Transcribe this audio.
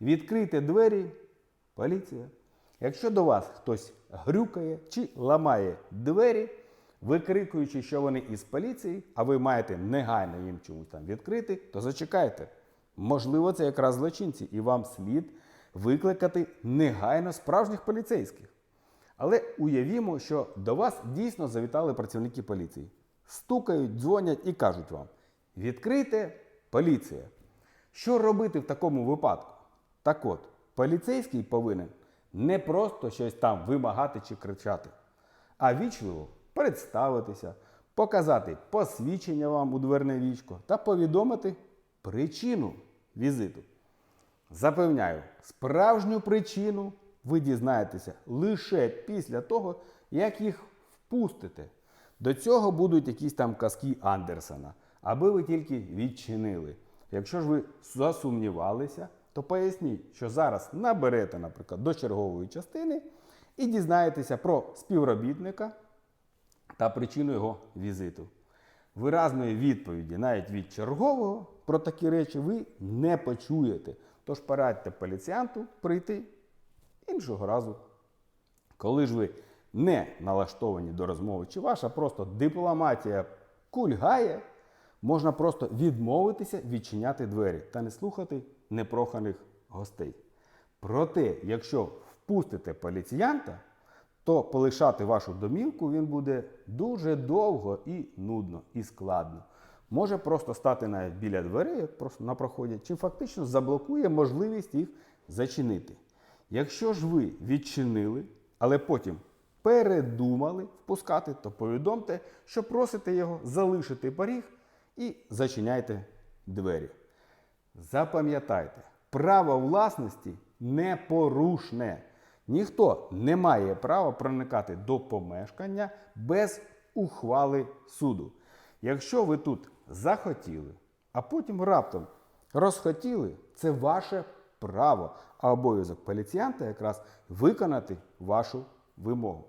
Відкрийте двері, поліція. Якщо до вас хтось грюкає чи ламає двері, викрикуючи, що вони із поліції, а ви маєте негайно їм чомусь там відкрити, то зачекайте. Можливо, це якраз злочинці, і вам слід викликати негайно справжніх поліцейських. Але уявімо, що до вас дійсно завітали працівники поліції. Стукають, дзвонять і кажуть вам: відкрийте поліція. Що робити в такому випадку? Так от, поліцейський повинен не просто щось там вимагати чи кричати, а вічливо представитися, показати посвідчення вам у дверне вічко та повідомити причину візиту. Запевняю, справжню причину ви дізнаєтеся лише після того, як їх впустите. До цього будуть якісь там казки Андерсона, аби ви тільки відчинили. Якщо ж ви засумнівалися, то поясніть, що зараз наберете, наприклад, до чергової частини і дізнаєтеся про співробітника та причину його візиту. Виразної відповіді навіть від чергового про такі речі ви не почуєте. Тож порадьте поліціянту прийти іншого разу. Коли ж ви не налаштовані до розмови, чи ваша просто дипломатія кульгає, можна просто відмовитися відчиняти двері та не слухати непроханих гостей. Проте, якщо впустите поліціянта, то полишати вашу домівку він буде дуже довго і нудно, і складно. Може просто стати навіть біля дверей просто на проході, чи фактично заблокує можливість їх зачинити. Якщо ж ви відчинили, але потім передумали впускати, то повідомте, що просите його залишити поріг і зачиняйте двері. Запам'ятайте, право власності непорушне. Ніхто не має права проникати до помешкання без ухвали суду. Якщо ви тут захотіли, а потім раптом розхотіли, це ваше право, а обов'язок поліціянта якраз виконати вашу вимогу.